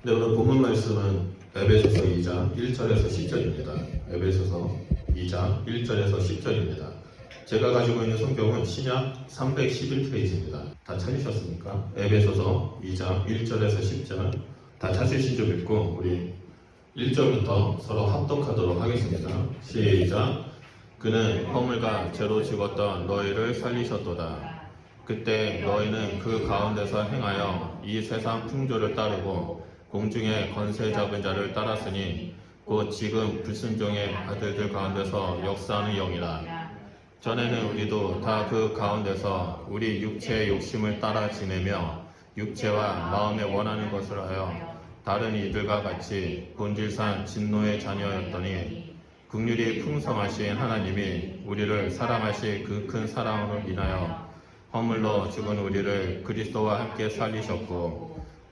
네, 오늘 본문 말씀은 에베소서 2장 1절에서 10절입니다. 에베소서 2장 1절에서 10절입니다. 제가 가지고 있는 성경은 신약 311페이지입니다. 다 찾으셨습니까? 에베소서 2장 1절에서 10절 다 찾으신 줄 믿고 우리 1절부터 서로 합독하도록 하겠습니다. 시작. 그는 허물과 죄로 죽었던 너희를 살리셨도다. 그때 너희는 그 가운데서 행하여 이 세상 풍조를 따르고 공중의 건세 잡은 자를 따랐으니 곧 지금 불순종의 아들들 가운데서 역사하는 영이라. 전에는 우리도 다 그 가운데서 우리 육체의 욕심을 따라 지내며 육체와 마음에 원하는 것을 하여 다른 이들과 같이 본질상 진노의 자녀였더니 국률이 풍성하신 하나님이 우리를 사랑하실 그 큰 사랑으로 인하여 허물로 죽은 우리를 그리스도와 함께 살리셨고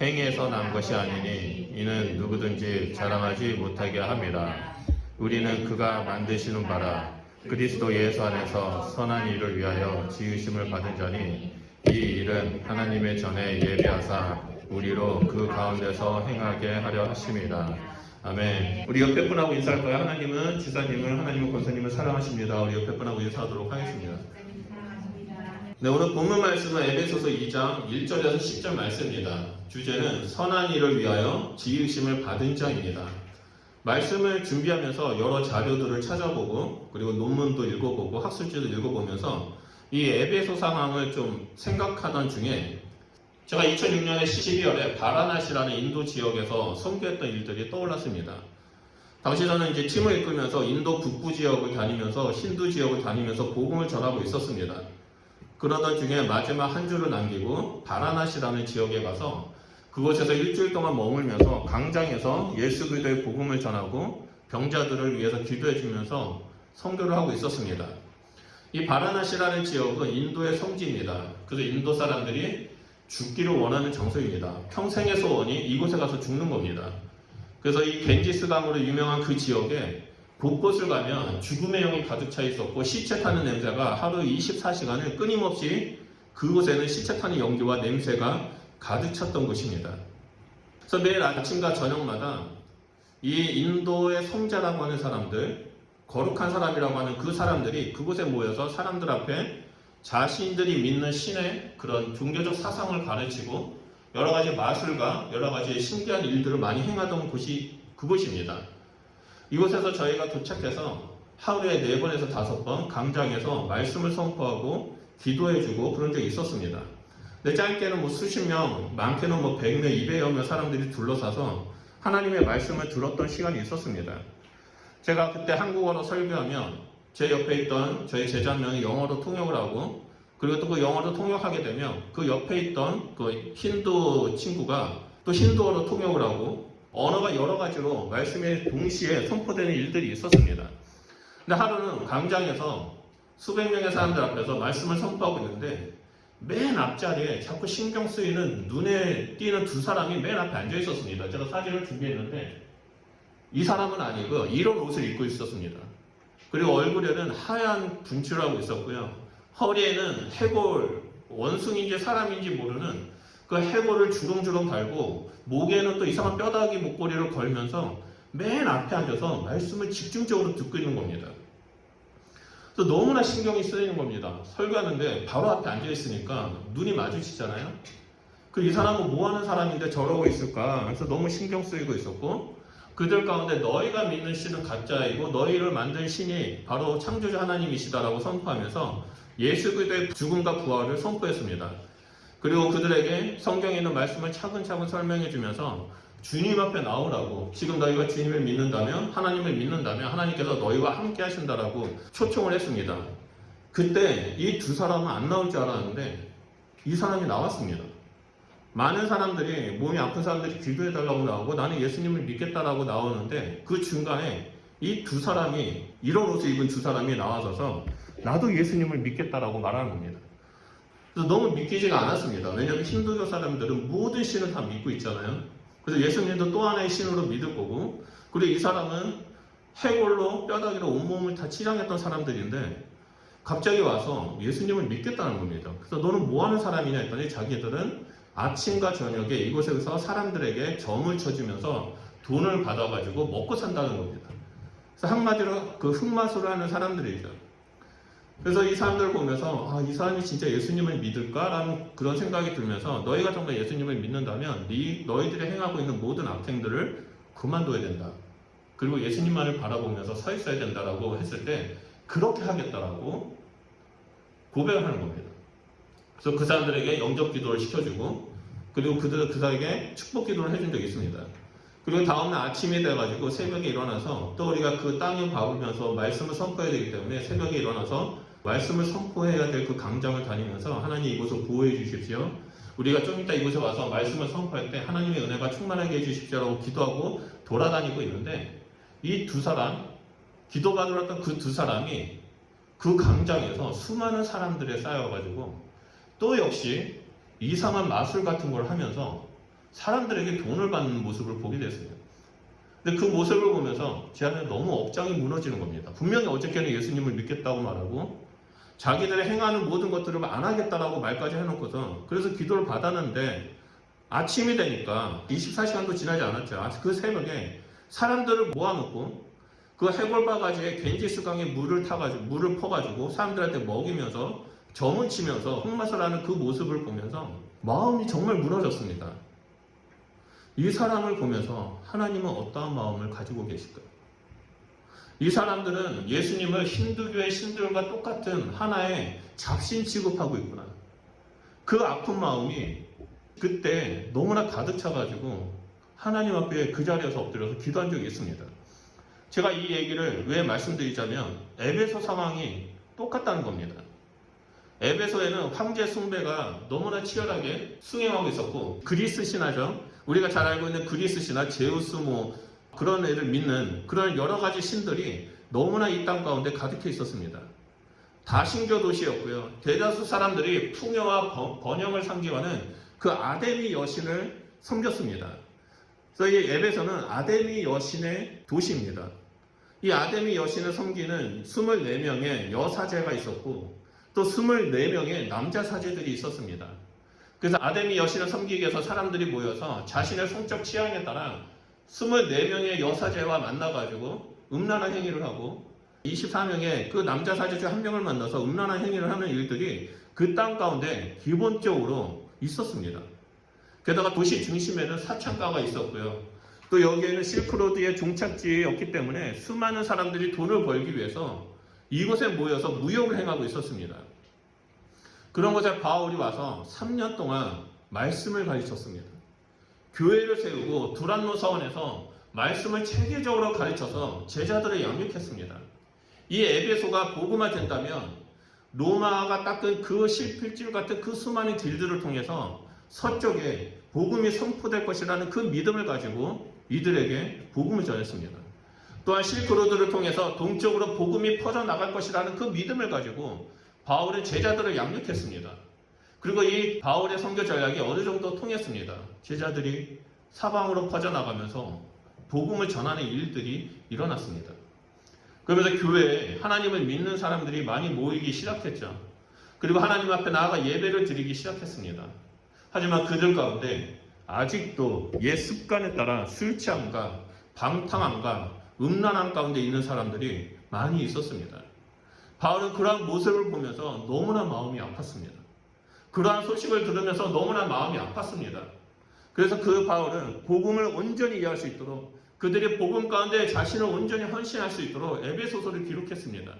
행위에서 난 것이 아니니 이는 누구든지 자랑하지 못하게 함이라. 우리는 그가 만드시는 바라 그리스도 예수 안에서 선한 일을 위하여 지으심을 받은 자니 이 일은 하나님의 전에 예비하사 우리로 그 가운데서 행하게 하려 하심이다. 아멘. 우리 옆에 분하고 인사할 거야. 하나님은 지사님을 하나님은 권사님을 사랑하십니다. 우리 옆에 분하고 인사하도록 하겠습니다. 네, 오늘 본문 말씀은 에베소서 2장 1절에서 10절 말씀입니다. 주제는 선한 일을 위하여 지으심을 받은 자입니다. 말씀을 준비하면서 여러 자료들을 찾아보고 그리고 논문도 읽어보고 학술지도 읽어보면서 이 에베소 상황을 좀 생각하던 중에 제가 2006년에 12월에 바라나시라는 인도 지역에서 선교했던 일들이 떠올랐습니다. 당시 저는 이제 팀을 이끌면서 인도 북부 지역을 다니면서 힌두 지역을 다니면서 복음을 전하고 있었습니다. 그러던 중에 마지막 한 주를 남기고 바라나시라는 지역에 가서 그곳에서 일주일 동안 머물면서 강장에서 예수 그리스도의 복음을 전하고 병자들을 위해서 기도해 주면서 선교를 하고 있었습니다. 이 바라나시라는 지역은 인도의 성지입니다. 그래서 인도 사람들이 죽기를 원하는 장소입니다. 평생의 소원이 이곳에 가서 죽는 겁니다. 그래서 이 겐지스 강으로 유명한 그 지역에 곳곳을 가면 죽음의 영이 가득 차 있었고 시체 타는 냄새가 하루 24시간을 끊임없이 그곳에는 시체 타는 연기와 냄새가 가득 찼던 곳입니다. 그래서 매일 아침과 저녁마다 이 인도의 성자라고 하는 사람들, 거룩한 사람이라고 하는 그 사람들이 그곳에 모여서 사람들 앞에 자신들이 믿는 신의 그런 종교적 사상을 가르치고 여러 가지 마술과 여러 가지 신기한 일들을 많이 행하던 곳이 그곳입니다. 이곳에서 저희가 도착해서 하루에 네 번에서 다섯 번 강장에서 말씀을 선포하고 기도해주고 그런 적이 있었습니다. 근데 짧게는 뭐 수십 명, 많게는 뭐 100명, 200여 명 사람들이 둘러싸서 하나님의 말씀을 들었던 시간이 있었습니다. 제가 그때 한국어로 설교하면 제 옆에 있던 저희 제자 한 명이 영어로 통역을 하고 그리고 또 그 영어로 통역하게 되면 그 옆에 있던 그 힌두 친구가 또 힌두어로 통역을 하고 언어가 여러 가지로 말씀에 동시에 선포되는 일들이 있었습니다. 근데 하루는 광장에서 수백 명의 사람들 앞에서 말씀을 선포하고 있는데 맨 앞자리에 자꾸 신경 쓰이는 눈에 띄는 두 사람이 맨 앞에 앉아 있었습니다. 제가 사진을 준비했는데 이 사람은 아니고 이런 옷을 입고 있었습니다. 그리고 얼굴에는 하얀 분칠을 하고 있었고요. 허리에는 해골, 원숭인지 사람인지 모르는 그 해골을 주렁주렁 달고 목에는 또 이상한 뼈다귀 목걸이를 걸면서 맨 앞에 앉아서 말씀을 집중적으로 듣고 있는 겁니다. 그래서 너무나 신경이 쓰이는 겁니다. 설교하는데 바로 앞에 앉아 있으니까 눈이 마주치잖아요. 그이 사람은 뭐 하는 사람인데 저러고 있을까? 그래서 너무 신경 쓰이고 있었고 그들 가운데 너희가 믿는 신은 가짜이고 너희를 만든 신이 바로 창조주 하나님이시다라고 선포하면서 예수 그리스도의 죽음과 부활을 선포했습니다. 그리고 그들에게 성경에 있는 말씀을 차근차근 설명해 주면서 주님 앞에 나오라고 지금 너희가 주님을 믿는다면 하나님을 믿는다면 하나님께서 너희와 함께 하신다라고 초청을 했습니다. 그때 이 두 사람은 안 나올 줄 알았는데 이 사람이 나왔습니다. 많은 사람들이 몸이 아픈 사람들이 기도해 달라고 나오고 나는 예수님을 믿겠다라고 나오는데 그 중간에 이 두 사람이 이런 옷을 입은 두 사람이 나와서서 나도 예수님을 믿겠다라고 말하는 겁니다. 너무 믿기지가 않았습니다. 왜냐하면 힌두교 사람들은 모든 신을 다 믿고 있잖아요. 그래서 예수님도 또 하나의 신으로 믿을 거고 그리고 이 사람은 해골로 뼈다귀로 온몸을 다 치장했던 사람들인데 갑자기 와서 예수님을 믿겠다는 겁니다. 그래서 너는 뭐 하는 사람이냐 했더니 자기들은 아침과 저녁에 이곳에서 사람들에게 점을 쳐주면서 돈을 받아가지고 먹고 산다는 겁니다. 그래서 한마디로 그 흑마술을 하는 사람들이죠. 그래서 이 사람들을 보면서 아, 이 사람이 진짜 예수님을 믿을까라는 그런 생각이 들면서 너희가 정말 예수님을 믿는다면 네, 너희들이 행하고 있는 모든 악행들을 그만둬야 된다. 그리고 예수님만을 바라보면서 서 있어야 된다라고 했을 때 그렇게 하겠다라고 고백을 하는 겁니다. 그래서 그 사람들에게 영접 기도를 시켜주고 그리고 그들 그들에게 축복 기도를 해준 적이 있습니다. 그리고 다음날 아침이 돼가지고 새벽에 일어나서 또 우리가 그 땅을 밟으면서 말씀을 선포해야 되기 때문에 새벽에 일어나서 말씀을 선포해야 될 그 강장을 다니면서 하나님 이곳을 보호해 주십시오. 우리가 좀 이따 이곳에 와서 말씀을 선포할 때 하나님의 은혜가 충만하게 해주십시오라고 기도하고 돌아다니고 있는데 이 두 사람 기도받으러 그두 사람이 그 강장에서 수많은 사람들에 쌓여가지고 또 역시 이상한 마술 같은 걸 하면서 사람들에게 돈을 받는 모습을 보게 됐습니다. 근데 그 모습을 보면서 제 안에 너무 억장이 무너지는 겁니다. 분명히 어저께는 예수님을 믿겠다고 말하고 자기들의 행하는 모든 것들을 안 하겠다라고 말까지 해놓고서 그래서 기도를 받았는데 아침이 되니까 24시간도 지나지 않았죠. 아, 그 새벽에 사람들을 모아놓고 그 해골 바가지에 겐지 수강에 물을 타가지고 물을 퍼가지고 사람들한테 먹이면서 점을 치면서 흑마술 하는 그 모습을 보면서 마음이 정말 무너졌습니다. 이 사람을 보면서 하나님은 어떠한 마음을 가지고 계실까요? 이 사람들은 예수님을 힌두교의 신들과 똑같은 하나의 잡신 취급하고 있구나. 그 아픈 마음이 그때 너무나 가득 차가지고 하나님 앞에 그 자리에서 엎드려서 기도한 적이 있습니다. 제가 이 얘기를 왜 말씀드리자면 에베소 상황이 똑같다는 겁니다. 에베소에는 황제 숭배가 너무나 치열하게 승행하고 있었고 그리스 신화죠. 우리가 잘 알고 있는 그리스 신화 제우스 뭐 그런 애를 믿는 그런 여러 가지 신들이 너무나 이 땅 가운데 가득해 있었습니다. 다 신교 도시였고요. 대다수 사람들이 풍요와 번- 번영을 상징하는 그 아데미 여신을 섬겼습니다. 그래서 이 에베소는 아데미 여신의 도시입니다. 이 아데미 여신을 섬기는 24명의 여사제가 있었고 또 24명의 남자 사제들이 있었습니다. 그래서 아데미 여신을 섬기기 위해서 사람들이 모여서 자신의 성적 취향에 따라 24명의 여사제와 만나가지고 음란한 행위를 하고 24명의 그 남자 사제 중한 명을 만나서 음란한 행위를 하는 일들이 그 땅 가운데 기본적으로 있었습니다. 게다가 도시 중심에는 사창가가 있었고요. 또 여기에는 실크로드의 종착지였기 때문에 수많은 사람들이 돈을 벌기 위해서 이곳에 모여서 무역을 행하고 있었습니다. 그런 곳에 바울이 와서 3년 동안 말씀을 가르쳤습니다. 교회를 세우고 두란노 사원에서 말씀을 체계적으로 가르쳐서 제자들을 양육했습니다. 이 에베소가 복음화 된다면 로마가 닦은 그 실필줄 같은 그 수많은 길들을 통해서 서쪽에 복음이 선포될 것이라는 그 믿음을 가지고 이들에게 복음을 전했습니다. 또한 실크로드를 통해서 동쪽으로 복음이 퍼져나갈 것이라는 그 믿음을 가지고 바울은 제자들을 양육했습니다. 그리고 이 바울의 선교 전략이 어느 정도 통했습니다. 제자들이 사방으로 퍼져나가면서 복음을 전하는 일들이 일어났습니다. 그러면서 교회에 하나님을 믿는 사람들이 많이 모이기 시작했죠. 그리고 하나님 앞에 나아가 예배를 드리기 시작했습니다. 하지만 그들 가운데 아직도 옛 습관에 따라 술 취함과 방탕함과 음란함 가운데 있는 사람들이 많이 있었습니다. 바울은 그러한 모습을 보면서 너무나 마음이 아팠습니다. 그러한 소식을 들으면서 너무나 마음이 아팠습니다. 그래서 그 바울은 복음을 온전히 이해할 수 있도록 그들이 복음 가운데 자신을 온전히 헌신할 수 있도록 에베소서를 기록했습니다.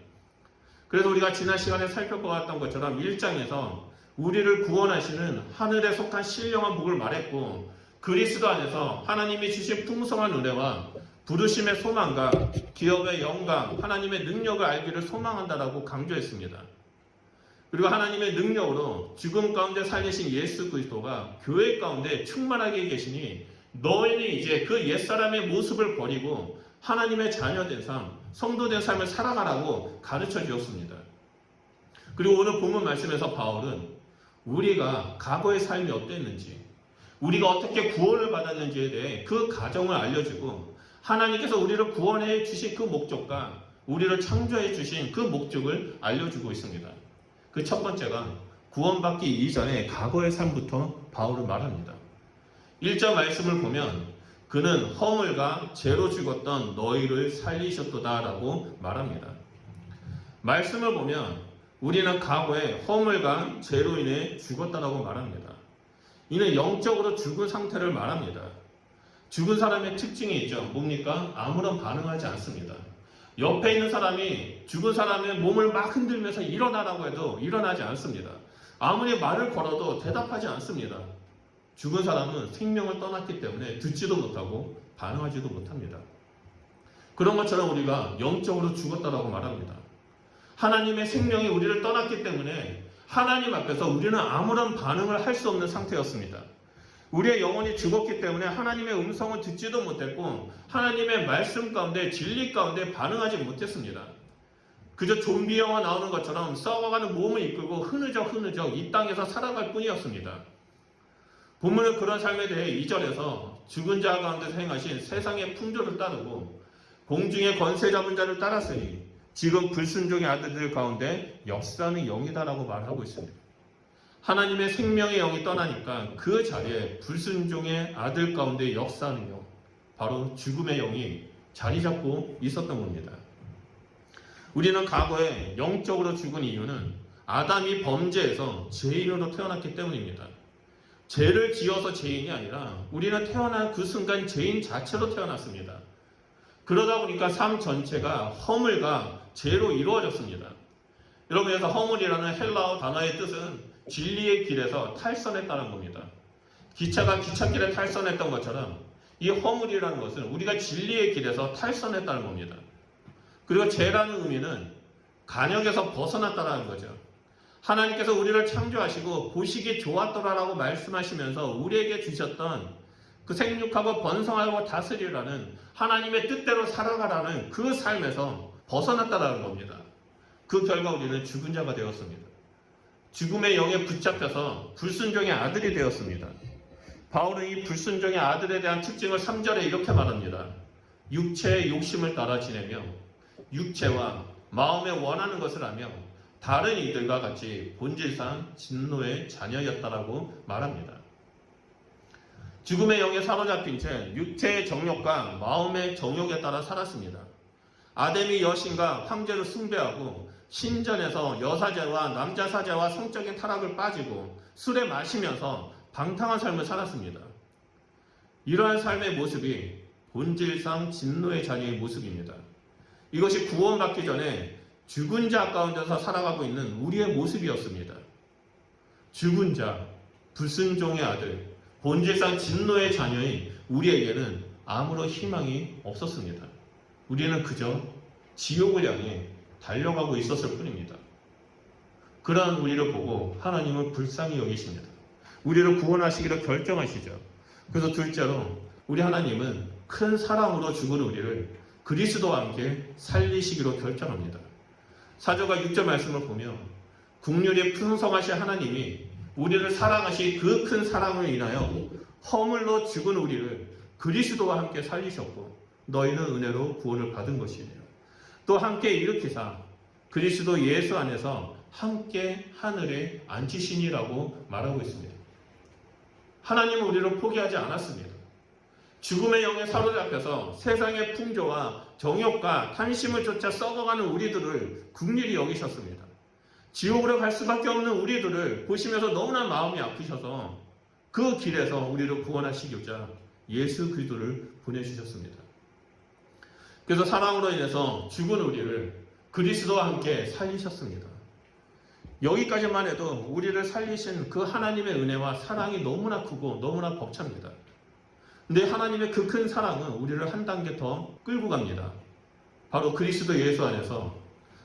그래서 우리가 지난 시간에 살펴보았던 것처럼 1장에서 우리를 구원하시는 하늘에 속한 신령한 복을 말했고 그리스도 안에서 하나님이 주신 풍성한 은혜와 부르심의 소망과 기업의 영광, 하나님의 능력을 알기를 소망한다라고 강조했습니다. 그리고 하나님의 능력으로 죽음 가운데 살리신 예수 그리스도가 교회 가운데 충만하게 계시니 너희는 이제 그 옛사람의 모습을 버리고 하나님의 자녀된 삶, 성도된 삶을 살아가라고 가르쳐 주었습니다. 그리고 오늘 본문 말씀에서 바울은 우리가 과거의 삶이 어땠는지, 우리가 어떻게 구원을 받았는지에 대해 그 가정을 알려주고 하나님께서 우리를 구원해 주신 그 목적과 우리를 창조해 주신 그 목적을 알려주고 있습니다. 그 첫 번째가 구원받기 이전의 과거의 삶부터 바울은 말합니다. 1절 말씀을 보면 그는 허물과 죄로 죽었던 너희를 살리셨도다라고 말합니다. 말씀을 보면 우리는 과거에 허물과 죄로 인해 죽었다라고 말합니다. 이는 영적으로 죽은 상태를 말합니다. 죽은 사람의 특징이 있죠. 뭡니까? 아무런 반응하지 않습니다. 옆에 있는 사람이 죽은 사람의 몸을 막 흔들면서 일어나라고 해도 일어나지 않습니다. 아무리 말을 걸어도 대답하지 않습니다. 죽은 사람은 생명을 떠났기 때문에 듣지도 못하고 반응하지도 못합니다. 그런 것처럼 우리가 영적으로 죽었다라고 말합니다. 하나님의 생명이 우리를 떠났기 때문에 하나님 앞에서 우리는 아무런 반응을 할 수 없는 상태였습니다. 우리의 영혼이 죽었기 때문에 하나님의 음성을 듣지도 못했고 하나님의 말씀 가운데 진리 가운데 반응하지 못했습니다. 그저 좀비 영화 나오는 것처럼 썩어가는 몸을 이끌고 흐느적 흐느적 이 땅에서 살아갈 뿐이었습니다. 본문은 그런 삶에 대해 2절에서 죽은 자 가운데 행하신 세상의 풍조를 따르고 공중의 권세 잡은 자를 따랐으니 지금 불순종의 아들들 가운데 역사는 영이다라고 말하고 있습니다. 하나님의 생명의 영이 떠나니까 그 자리에 불순종의 아들 가운데 역사하는 영, 바로 죽음의 영이 자리 잡고 있었던 겁니다. 우리는 과거에 영적으로 죽은 이유는 아담이 범죄에서 죄인으로 태어났기 때문입니다. 죄를 지어서 죄인이 아니라 우리는 태어난 그 순간 죄인 자체로 태어났습니다. 그러다 보니까 삶 전체가 허물과 죄로 이루어졌습니다. 여러분, 그래서 허물이라는 헬라어 단어의 뜻은 진리의 길에서 탈선했다는 겁니다. 기차가 기찻길에 탈선했던 것처럼 이 허물이라는 것은 우리가 진리의 길에서 탈선했다는 겁니다. 그리고 죄라는 의미는 간역에서 벗어났다는 거죠. 하나님께서 우리를 창조하시고 보시기 좋았더라라고 말씀하시면서 우리에게 주셨던 그 생육하고 번성하고 다스리라는 하나님의 뜻대로 살아가라는 그 삶에서 벗어났다라는 겁니다. 그 결과 우리는 죽은 자가 되었습니다. 죽음의 영에 붙잡혀서 불순종의 아들이 되었습니다. 바울은 이 불순종의 아들에 대한 특징을 3절에 이렇게 말합니다. 육체의 욕심을 따라 지내며 육체와 마음에 원하는 것을 하며 다른 이들과 같이 본질상 진노의 자녀였다라고 말합니다. 죽음의 영에 사로잡힌 채 육체의 정욕과 마음의 정욕에 따라 살았습니다. 아담이 여신과 황제를 숭배하고 신전에서 여사제와 남자 사제와 성적인 타락을 빠지고 술에 마시면서 방탕한 삶을 살았습니다. 이러한 삶의 모습이 본질상 진노의 자녀의 모습입니다. 이것이 구원받기 전에 죽은 자 가운데서 살아가고 있는 우리의 모습이었습니다. 죽은 자, 불순종의 아들, 본질상 진노의 자녀인 우리에게는 아무런 희망이 없었습니다. 우리는 그저 지옥을 향해 달려가고 있었을 뿐입니다. 그러한 우리를 보고 하나님은 불쌍히 여기십니다. 우리를 구원하시기로 결정하시죠. 그래서 둘째로 우리 하나님은 큰 사랑으로 죽은 우리를 그리스도와 함께 살리시기로 결정합니다. 사조가 6절 말씀을 보면 국률이 풍성하신 하나님이 우리를 사랑하시 그 큰 사랑을 인하여 허물로 죽은 우리를 그리스도와 함께 살리셨고 너희는 은혜로 구원을 받은 것이에요. 또 함께 일으키사 그리스도 예수 안에서 함께 하늘에 앉히시니라고 말하고 있습니다. 하나님은 우리를 포기하지 않았습니다. 죽음의 영에 사로잡혀서 세상의 풍조와 정욕과 탐심을 쫓아 썩어가는 우리들을 국률이 여기셨습니다. 지옥으로 갈 수밖에 없는 우리들을 보시면서 너무나 마음이 아프셔서 그 길에서 우리를 구원하시고자 예수 그리스도를 보내주셨습니다. 그래서 사랑으로 인해서 죽은 우리를 그리스도와 함께 살리셨습니다. 여기까지만 해도 우리를 살리신 그 하나님의 은혜와 사랑이 너무나 크고 너무나 벅찹니다. 근데 하나님의 그 큰 사랑은 우리를 한 단계 더 끌고 갑니다. 바로 그리스도 예수 안에서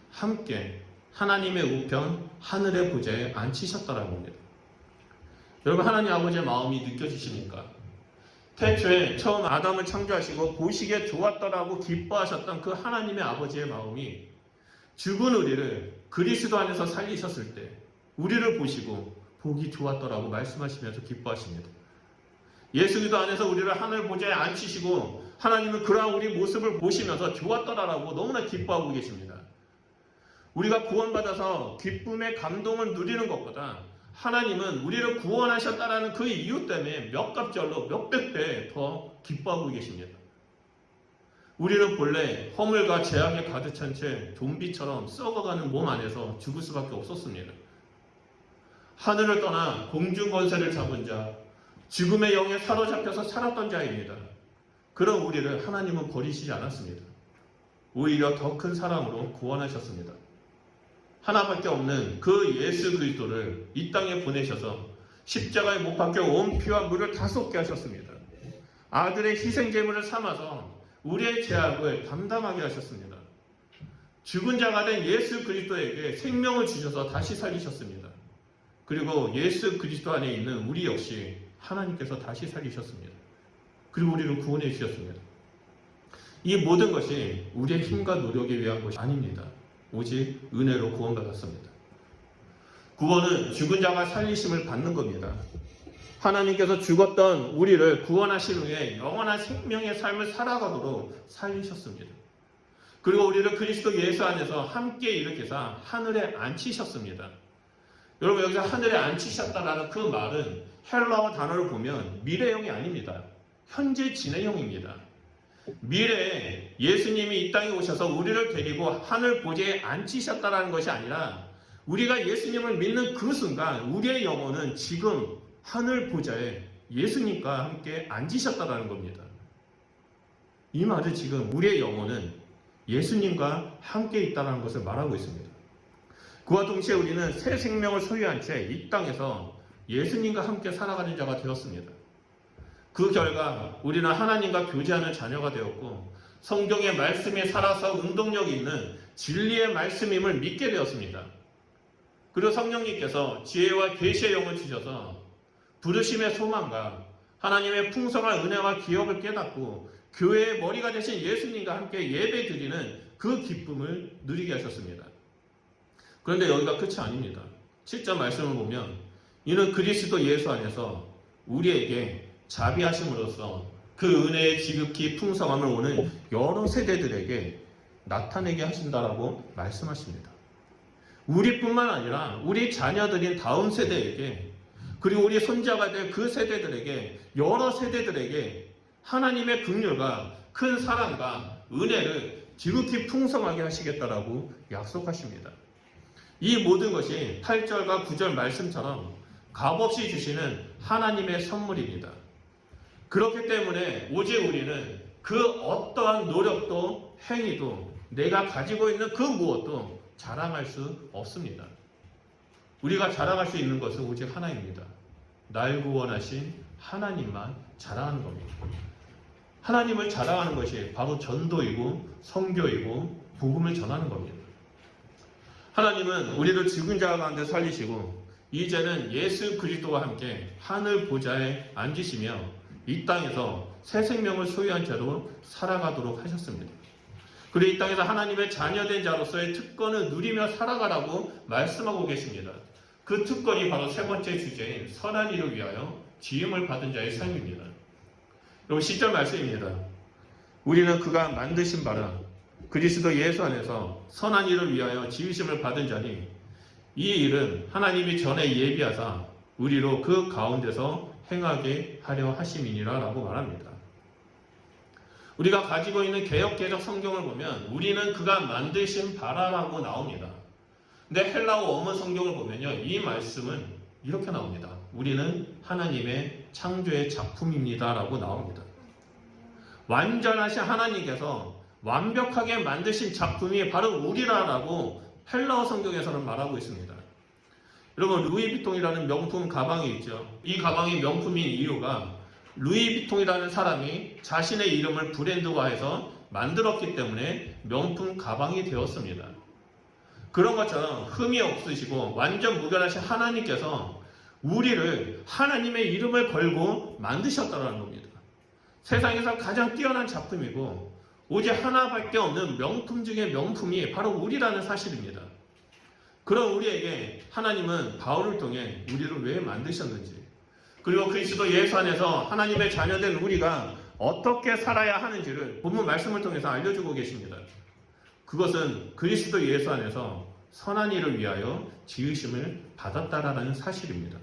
함께 하나님의 우편 하늘의 보좌에 앉히셨다라는 겁니다. 여러분 하나님 아버지의 마음이 느껴지십니까? 태초에 처음 아담을 창조하시고 보시기에 좋았더라고 기뻐하셨던 그 하나님의 아버지의 마음이 죽은 우리를 그리스도 안에서 살리셨을 때 우리를 보시고 보기 좋았더라고 말씀하시면서 기뻐하십니다. 예수 그리스도 안에서 우리를 하늘 보좌에 앉히시고 하나님은 그러한 우리 모습을 보시면서 좋았더라라고 너무나 기뻐하고 계십니다. 우리가 구원받아서 기쁨의 감동을 누리는 것보다 하나님은 우리를 구원하셨다라는 그 이유 때문에 몇 갑절로 몇백 배 더 기뻐하고 계십니다. 우리는 본래 허물과 죄악에 가득 찬 채 좀비처럼 썩어가는 몸 안에서 죽을 수밖에 없었습니다. 하늘을 떠나 공중 권세를 잡은 자, 죽음의 영에 사로잡혀서 살았던 자입니다. 그런 우리를 하나님은 버리시지 않았습니다. 오히려 더 큰 사랑으로 구원하셨습니다. 하나밖에 없는 그 예수 그리스도를 이 땅에 보내셔서 십자가에 못 박혀 온 피와 물을 다 쏟게 하셨습니다. 아들의 희생 제물을 삼아서 우리의 죄악을 담당하게 하셨습니다. 죽은 자가 된 예수 그리스도에게 생명을 주셔서 다시 살리셨습니다. 그리고 예수 그리스도 안에 있는 우리 역시 하나님께서 다시 살리셨습니다. 그리고 우리를 구원해 주셨습니다. 이 모든 것이 우리의 힘과 노력에 위한 것이 아닙니다. 오직 은혜로 구원받았습니다. 구원은 죽은 자가 살리심을 받는 겁니다. 하나님께서 죽었던 우리를 구원하신 후에 영원한 생명의 삶을 살아가도록 살리셨습니다. 그리고 우리를 그리스도 예수 안에서 함께 일으켜서 하늘에 앉히셨습니다. 여러분 여기서 하늘에 앉히셨다라는 그 말은 헬라어 단어를 보면 미래형이 아닙니다. 현재 진행형입니다. 미래에 예수님이 이 땅에 오셔서 우리를 데리고 하늘 보좌에 앉히셨다라는 것이 아니라 우리가 예수님을 믿는 그 순간 우리의 영혼은 지금 하늘 보좌에 예수님과 함께 앉으셨다라는 겁니다. 이 말은 지금 우리의 영혼은 예수님과 함께 있다는 것을 말하고 있습니다. 그와 동시에 우리는 새 생명을 소유한 채 이 땅에서 예수님과 함께 살아가는 자가 되었습니다. 그 결과 우리는 하나님과 교제하는 자녀가 되었고 성경의 말씀에 살아서 운동력이 있는 진리의 말씀임을 믿게 되었습니다. 그리고 성령님께서 지혜와 계시의 영을 주셔서 부르심의 소망과 하나님의 풍성한 은혜와 기업을 깨닫고 교회의 머리가 되신 예수님과 함께 예배 드리는 그 기쁨을 누리게 하셨습니다. 그런데 여기가 끝이 아닙니다. 7절 말씀을 보면 이는 그리스도 예수 안에서 우리에게 자비하심으로써 그 은혜의 지극히 풍성함을 오는 여러 세대들에게 나타내게 하신다라고 말씀하십니다. 우리뿐만 아니라 우리 자녀들인 다음 세대에게 그리고 우리 손자가 될 그 세대들에게 여러 세대들에게 하나님의 긍휼과 큰 사랑과 은혜를 지극히 풍성하게 하시겠다라고 약속하십니다. 이 모든 것이 8절과 9절 말씀처럼 값없이 주시는 하나님의 선물입니다. 그렇기 때문에 오직 우리는 그 어떠한 노력도 행위도 내가 가지고 있는 그 무엇도 자랑할 수 없습니다. 우리가 자랑할 수 있는 것은 오직 하나입니다. 날 구원하신 하나님만 자랑하는 겁니다. 하나님을 자랑하는 것이 바로 전도이고 성교이고 복음을 전하는 겁니다. 하나님은 우리를 죽은 자 가운데 살리시고 이제는 예수 그리스도와 함께 하늘 보좌에 앉으시며 이 땅에서 새 생명을 소유한 자로 살아가도록 하셨습니다. 그리고 이 땅에서 하나님의 자녀된 자로서의 특권을 누리며 살아가라고 말씀하고 계십니다. 그 특권이 바로 세 번째 주제인 선한 일을 위하여 지음을 받은 자의 삶입니다. 여러분 10절 말씀입니다. 우리는 그가 만드신 바라 그리스도 예수 안에서 선한 일을 위하여 지으심을 받은 자니 이 일은 하나님이 전에 예비하사 우리로 그 가운데서 행하게 하려 하심이니라 라고 말합니다. 우리가 가지고 있는 개혁개적 성경을 보면 우리는 그가 만드신 바라라고 나옵니다. 근데 헬라어 어문 성경을 보면요. 이 말씀은 이렇게 나옵니다. 우리는 하나님의 창조의 작품입니다. 라고 나옵니다. 완전하신 하나님께서 완벽하게 만드신 작품이 바로 우리라라고 헬라어 성경에서는 말하고 있습니다. 여러분 루이비통이라는 명품 가방이 있죠. 이 가방이 명품인 이유가 루이비통이라는 사람이 자신의 이름을 브랜드화해서 만들었기 때문에 명품 가방이 되었습니다. 그런 것처럼 흠이 없으시고 완전 무결하신 하나님께서 우리를 하나님의 이름을 걸고 만드셨다는 겁니다. 세상에서 가장 뛰어난 작품이고 오직 하나밖에 없는 명품 중의 명품이 바로 우리라는 사실입니다. 그런 우리에게 하나님은 바울을 통해 우리를 왜 만드셨는지 그리고 그리스도 예수 안에서 하나님의 자녀된 우리가 어떻게 살아야 하는지를 본문 말씀을 통해서 알려주고 계십니다. 그것은 그리스도 예수 안에서 선한 일을 위하여 지으심을 받았다라는 사실입니다.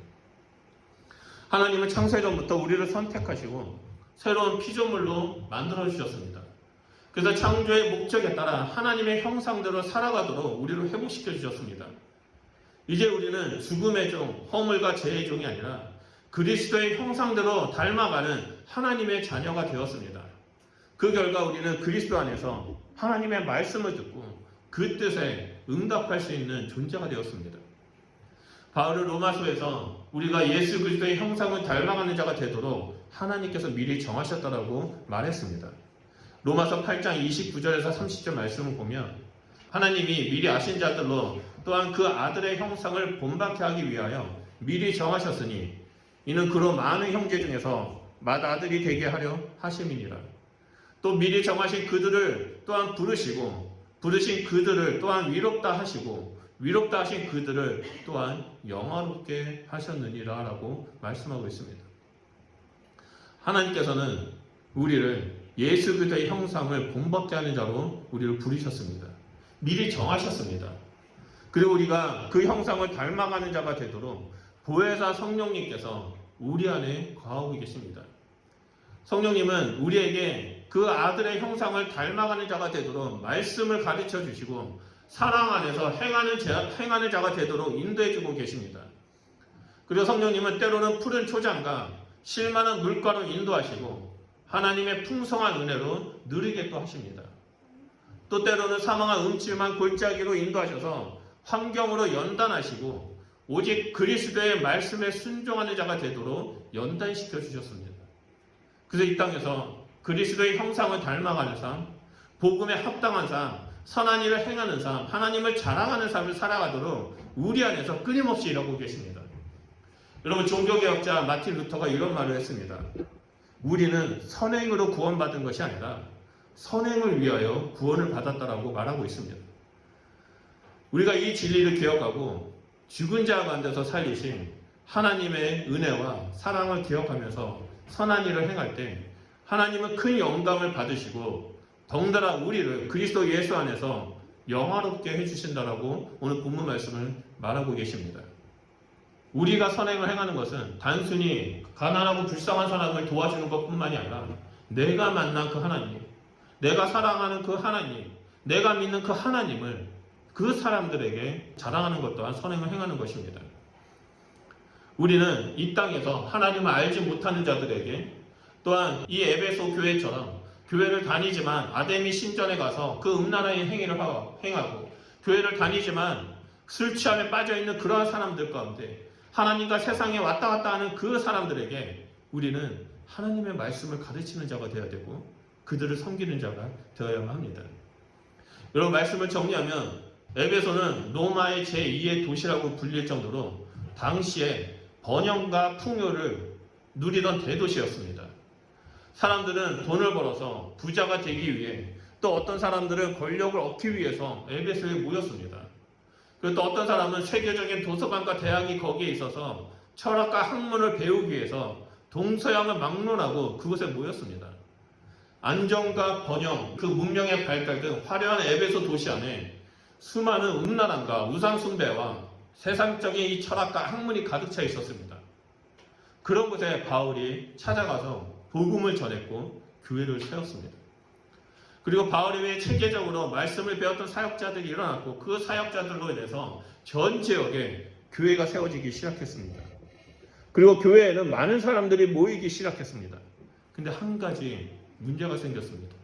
하나님은 창세 전부터 우리를 선택하시고 새로운 피조물로 만들어 주셨습니다. 그래서 창조의 목적에 따라 하나님의 형상대로 살아가도록 우리를 회복시켜 주셨습니다. 이제 우리는 죽음의 종, 허물과 죄의 종이 아니라 그리스도의 형상대로 닮아가는 하나님의 자녀가 되었습니다. 그 결과 우리는 그리스도 안에서 하나님의 말씀을 듣고 그 뜻에 응답할 수 있는 존재가 되었습니다. 바울은 로마서에서 우리가 예수 그리스도의 형상을 닮아가는 자가 되도록 하나님께서 미리 정하셨다라고 말했습니다. 로마서 8장 29절에서 30절 말씀을 보면 하나님이 미리 아신 자들로 또한 그 아들의 형상을 본받게 하기 위하여 미리 정하셨으니 이는 그로 많은 형제 중에서 맏아들이 되게 하려 하심이니라. 또 미리 정하신 그들을 또한 부르시고 부르신 그들을 또한 위롭다 하시고 위롭다 하신 그들을 또한 영화롭게 하셨느니라 라고 말씀하고 있습니다. 하나님께서는 우리를 예수 그리스도의 형상을 본받게 하는 자로 우리를 부르셨습니다. 미리 정하셨습니다. 그리고 우리가 그 형상을 닮아가는 자가 되도록 보혜사 성령님께서 우리 안에 거하고 계십니다. 성령님은 우리에게 그 아들의 형상을 닮아가는 자가 되도록 말씀을 가르쳐 주시고 사랑 안에서 행하는, 자, 행하는 자가 되도록 인도해 주고 계십니다. 그리고 성령님은 때로는 푸른 초장과 실만한 물가로 인도하시고 하나님의 풍성한 은혜로 누리게 또 하십니다. 또 때로는 사망한 음침한 골짜기로 인도하셔서 환경으로 연단하시고 오직 그리스도의 말씀에 순종하는 자가 되도록 연단시켜 주셨습니다. 그래서 이 땅에서 그리스도의 형상을 닮아가는 삶, 복음에 합당한 삶, 선한 일을 행하는 삶, 하나님을 자랑하는 삶을 살아가도록 우리 안에서 끊임없이 일하고 계십니다. 여러분 종교개혁자 마틴 루터가 이런 말을 했습니다. 우리는 선행으로 구원받은 것이 아니라 선행을 위하여 구원을 받았다라고 말하고 있습니다. 우리가 이 진리를 기억하고 죽은 자 가운데서 살리신 하나님의 은혜와 사랑을 기억하면서 선한 일을 행할 때 하나님은 큰 영감을 받으시고 덩달아 우리를 그리스도 예수 안에서 영화롭게 해주신다라고 오늘 본문 말씀을 말하고 계십니다. 우리가 선행을 행하는 것은 단순히 가난하고 불쌍한 사람을 도와주는 것뿐만이 아니라 내가 만난 그 하나님, 내가 사랑하는 그 하나님, 내가 믿는 그 하나님을 그 사람들에게 자랑하는 것 또한 선행을 행하는 것입니다. 우리는 이 땅에서 하나님을 알지 못하는 자들에게 또한 이 에베소 교회처럼 교회를 다니지만 아데미 신전에 가서 그 음란한 행위를 행하고 교회를 다니지만 술 취함에 빠져 있는 그러한 사람들 가운데 하나님과 세상에 왔다 갔다 하는 그 사람들에게 우리는 하나님의 말씀을 가르치는 자가 되어야 되고 그들을 섬기는 자가 되어야만 합니다. 여러분 말씀을 정리하면 에베소는 로마의 제2의 도시라고 불릴 정도로 당시에 번영과 풍요를 누리던 대도시였습니다. 사람들은 돈을 벌어서 부자가 되기 위해 또 어떤 사람들은 권력을 얻기 위해서 에베소에 모였습니다. 그리고 또 어떤 사람은 세계적인 도서관과 대학이 거기에 있어서 철학과 학문을 배우기 위해서 동서양을 막론하고 그곳에 모였습니다. 안정과 번영, 그 문명의 발달 등 화려한 에베소 도시 안에 수많은 음란함과 우상숭배와 세상적인 이 철학과 학문이 가득 차 있었습니다. 그런 곳에 바울이 찾아가서 복음을 전했고 교회를 세웠습니다. 그리고 바울 이 외에 체계적으로 말씀을 배웠던 사역자들이 일어났고 그 사역자들로 인해서 전 지역에 교회가 세워지기 시작했습니다. 그리고 교회에는 많은 사람들이 모이기 시작했습니다. 근데 한 가지 문제가 생겼습니다.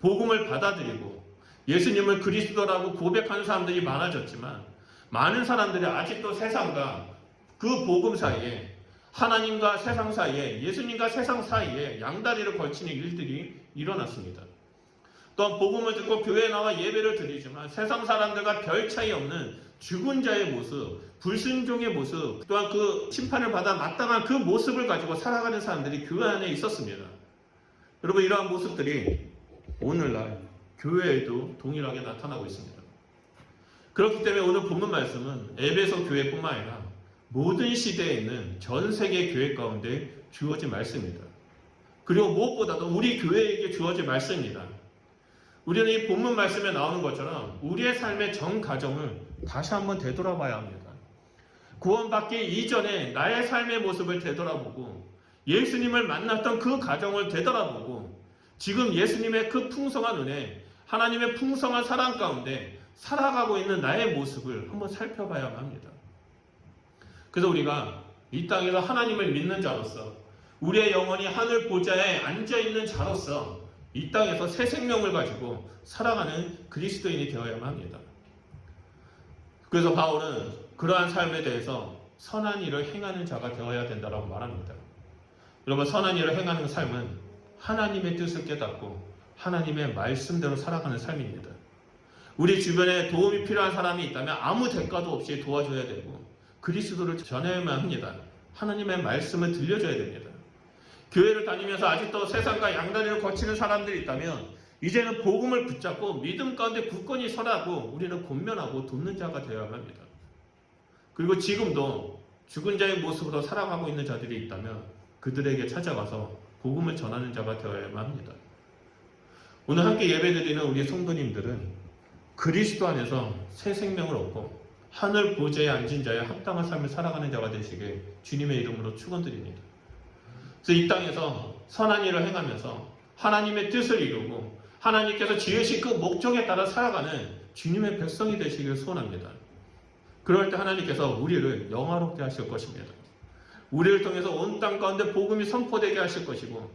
복음을 받아들이고 예수님을 그리스도라고 고백하는 사람들이 많아졌지만 많은 사람들이 아직도 세상과 그 복음 사이에 하나님과 세상 사이에 예수님과 세상 사이에 양다리를 걸치는 일들이 일어났습니다. 또한 복음을 듣고 교회에 나와 예배를 드리지만 세상 사람들과 별 차이 없는 죽은 자의 모습, 불순종의 모습, 또한 그 심판을 받아 마땅한 그 모습을 가지고 살아가는 사람들이 교회 안에 있었습니다. 여러분 이러한 모습들이 오늘날 교회에도 동일하게 나타나고 있습니다. 그렇기 때문에 오늘 본문 말씀은 에베소 교회뿐만 아니라 모든 시대에 있는 전 세계 교회 가운데 주어진 말씀입니다. 그리고 무엇보다도 우리 교회에게 주어진 말씀입니다. 우리는 이 본문 말씀에 나오는 것처럼 우리의 삶의 전 가정을 다시 한번 되돌아봐야 합니다. 구원받기 이전에 나의 삶의 모습을 되돌아보고 예수님을 만났던 그 가정을 되돌아보고 지금 예수님의 그 풍성한 은혜, 하나님의 풍성한 사랑 가운데 살아가고 있는 나의 모습을 한번 살펴봐야 합니다. 그래서 우리가 이 땅에서 하나님을 믿는 자로서 우리의 영혼이 하늘 보좌에 앉아 있는 자로서 이 땅에서 새 생명을 가지고 살아가는 그리스도인이 되어야만 합니다. 그래서 바울은 그러한 삶에 대해서 선한 일을 행하는 자가 되어야 된다라고 말합니다. 여러분 선한 일을 행하는 삶은 하나님의 뜻을 깨닫고 하나님의 말씀대로 살아가는 삶입니다. 우리 주변에 도움이 필요한 사람이 있다면 아무 대가도 없이 도와줘야 되고 그리스도를 전해야만 합니다. 하나님의 말씀을 들려줘야 됩니다. 교회를 다니면서 아직도 세상과 양다리를 거치는 사람들이 있다면 이제는 복음을 붙잡고 믿음 가운데 굳건히 서라고 우리는 권면하고 돕는 자가 되어야 합니다. 그리고 지금도 죽은 자의 모습으로 살아가고 있는 자들이 있다면 그들에게 찾아가서 복음을 전하는 자가 되어야만 합니다. 오늘 함께 예배드리는 우리 성도님들은 그리스도 안에서 새 생명을 얻고 하늘 보좌에 앉은 자의 합당한 삶을 살아가는 자가 되시길 주님의 이름으로 축원드립니다. 그래서 이 땅에서 선한 일을 행하면서 하나님의 뜻을 이루고 하나님께서 지으신 그 목적에 따라 살아가는 주님의 백성이 되시길 소원합니다. 그럴 때 하나님께서 우리를 영화롭게 하실 것입니다. 우리를 통해서 온 땅 가운데 복음이 선포되게 하실 것이고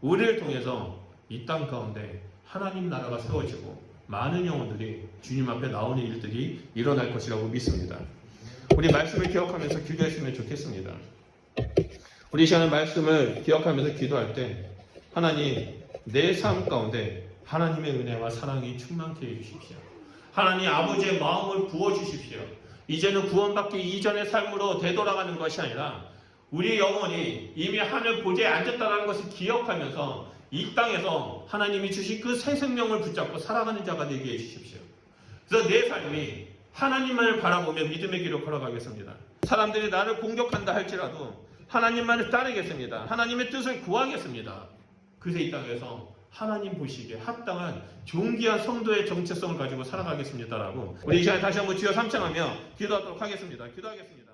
우리를 통해서 이 땅 가운데 하나님 나라가 세워지고 많은 영혼들이 주님 앞에 나오는 일들이 일어날 것이라고 믿습니다. 우리 말씀을 기억하면서 기도했으면 좋겠습니다. 우리 이 시간에 말씀을 기억하면서 기도할 때 하나님 내 삶 가운데 하나님의 은혜와 사랑이 충만케 해주십시오. 하나님 아버지의 마음을 부어주십시오. 이제는 구원받기 이전의 삶으로 되돌아가는 것이 아니라 우리 영혼이 이미 하늘 보좌에 앉았다는 것을 기억하면서 이 땅에서 하나님이 주신 그 새 생명을 붙잡고 살아가는 자가 되게 해주십시오. 그래서 내 삶이 하나님만을 바라보며 믿음의 길을 걸어가겠습니다. 사람들이 나를 공격한다 할지라도 하나님만을 따르겠습니다. 하나님의 뜻을 구하겠습니다. 그래서 이 땅에서 하나님 보시기에 합당한 존귀한 성도의 정체성을 가지고 살아가겠습니다라고 우리 이 시간에 다시 한번 주여 삼창하며 기도하도록 하겠습니다. 기도하겠습니다.